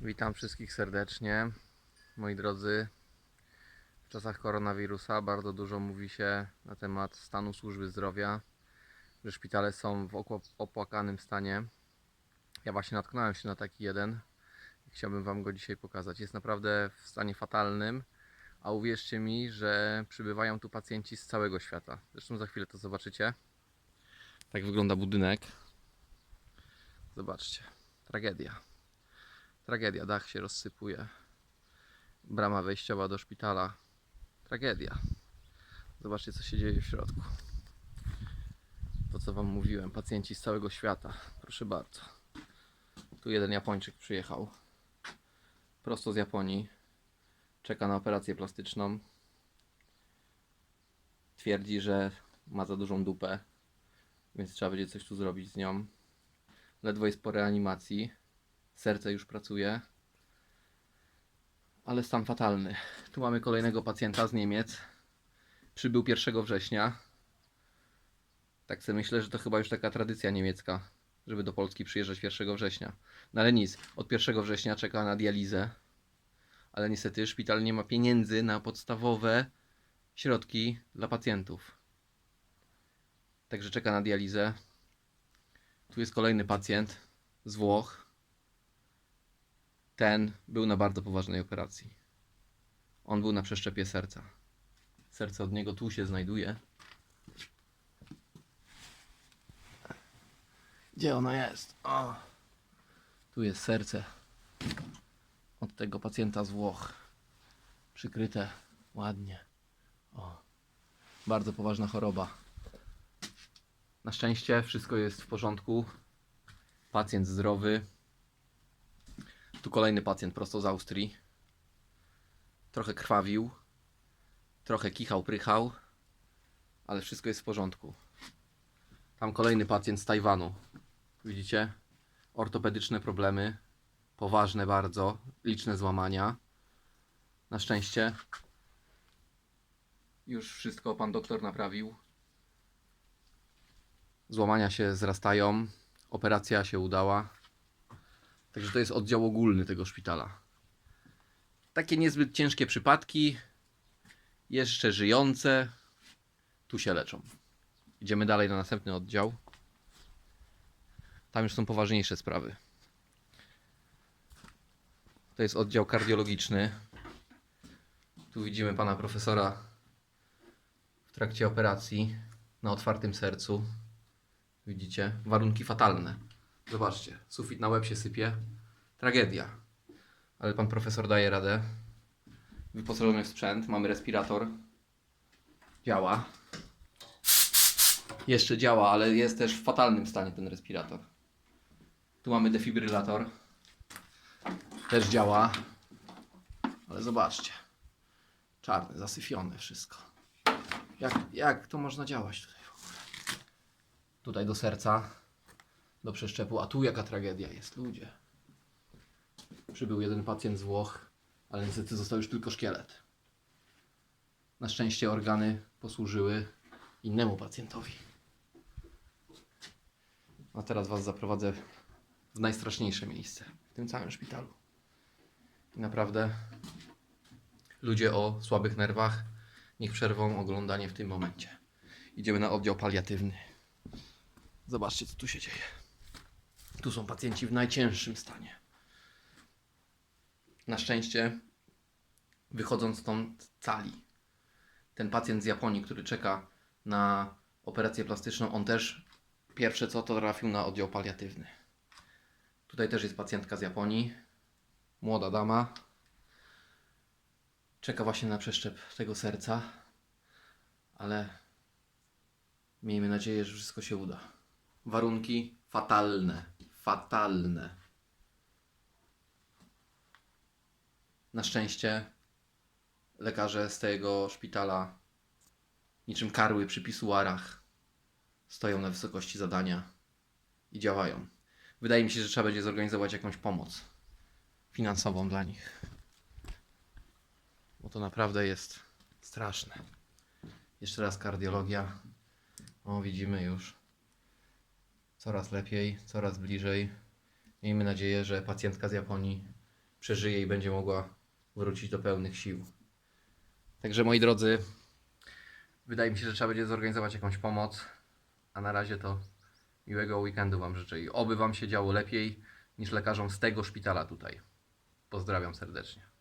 Witam wszystkich serdecznie. Moi drodzy, w czasach koronawirusa bardzo dużo mówi się na temat stanu służby zdrowia, że szpitale są w opłakanym stanie. Ja właśnie natknąłem się na taki jeden chciałbym Wam go dzisiaj pokazać. Jest naprawdę w stanie fatalnym, a uwierzcie mi, że przybywają tu pacjenci z całego świata. Zresztą za chwilę to zobaczycie. Tak wygląda budynek. Zobaczcie. Tragedia. Tragedia. Dach się rozsypuje. Brama wejściowa do szpitala. Tragedia. Zobaczcie, co się dzieje w środku. To, co Wam mówiłem. Pacjenci z całego świata. Proszę bardzo. Tu jeden Japończyk przyjechał. Prosto z Japonii. Czeka na operację plastyczną. Twierdzi, że ma za dużą dupę. Więc trzeba będzie coś tu zrobić z nią. Ledwo jest po reanimacji. Serce już pracuje. Ale stan fatalny. Tu mamy kolejnego pacjenta z Niemiec. Przybył 1 września. Tak sobie myślę, że to chyba już taka tradycja niemiecka, żeby do Polski przyjeżdżać 1 września. No ale nic, od 1 września czeka na dializę. Ale niestety szpital nie ma pieniędzy na podstawowe środki dla pacjentów. Także czeka na dializę. Tu jest kolejny pacjent z Włoch. Ten był na bardzo poważnej operacji. On był na przeszczepie serca. Serce od niego tu się znajduje. Gdzie ono jest? O! Tu jest serce od tego pacjenta z Włoch. Przykryte ładnie. O. Bardzo poważna choroba. Na szczęście wszystko jest w porządku. Pacjent zdrowy. Tu kolejny pacjent prosto z Austrii. Trochę krwawił. Trochę kichał, prychał. Ale wszystko jest w porządku. Tam kolejny pacjent z Tajwanu. Widzicie? Ortopedyczne problemy. Poważne bardzo. Liczne złamania. Na szczęście już wszystko pan doktor naprawił. Złamania się zrastają. Operacja się udała. Także to jest oddział ogólny tego szpitala. Takie niezbyt ciężkie przypadki, jeszcze żyjące, tu się leczą. Idziemy dalej na następny oddział. Tam już są poważniejsze sprawy. To jest oddział kardiologiczny. Tu widzimy pana profesora w trakcie operacji na otwartym sercu. Widzicie? Warunki fatalne. Zobaczcie, sufit na łeb się sypie. Tragedia. Ale pan profesor daje radę. Wyposażony w sprzęt, mamy respirator. Działa. Jeszcze działa, ale jest też w fatalnym stanie ten respirator. Tu mamy defibrylator. Też działa. Ale zobaczcie. Czarne, zasyfione wszystko. Jak, jak to można działać tutaj? Tutaj do serca do przeszczepu, a tu jaka tragedia jest, ludzie. Przybył jeden pacjent z Włoch, ale niestety został już tylko szkielet. Na szczęście organy posłużyły innemu pacjentowi. A teraz Was zaprowadzę w najstraszniejsze miejsce w tym całym szpitalu. I naprawdę ludzie o słabych nerwach niech przerwą oglądanie w tym momencie. Idziemy na oddział paliatywny. Zobaczcie, co tu się dzieje. Tu są pacjenci w najcięższym stanie. Na szczęście, wychodząc stąd cali, ten pacjent z Japonii, który czeka na operację plastyczną, on też pierwsze co to trafił na oddział paliatywny. Tutaj też jest pacjentka z Japonii, młoda dama. Czeka właśnie na przeszczep tego serca, ale miejmy nadzieję, że wszystko się uda. Warunki fatalne. Fatalne. Na szczęście lekarze z tego szpitala, niczym karły przy pisuarach, stoją na wysokości zadania i działają. Wydaje mi się, że trzeba będzie zorganizować jakąś pomoc finansową dla nich. Bo to naprawdę jest straszne. Jeszcze raz kardiologia. O, widzimy już coraz lepiej, coraz bliżej. Miejmy nadzieję, że pacjentka z Japonii przeżyje i będzie mogła wrócić do pełnych sił. Także moi drodzy, wydaje mi się, że trzeba będzie zorganizować jakąś pomoc. A na razie to miłego weekendu Wam życzę i oby Wam się działo lepiej niż lekarzom z tego szpitala tutaj. Pozdrawiam serdecznie.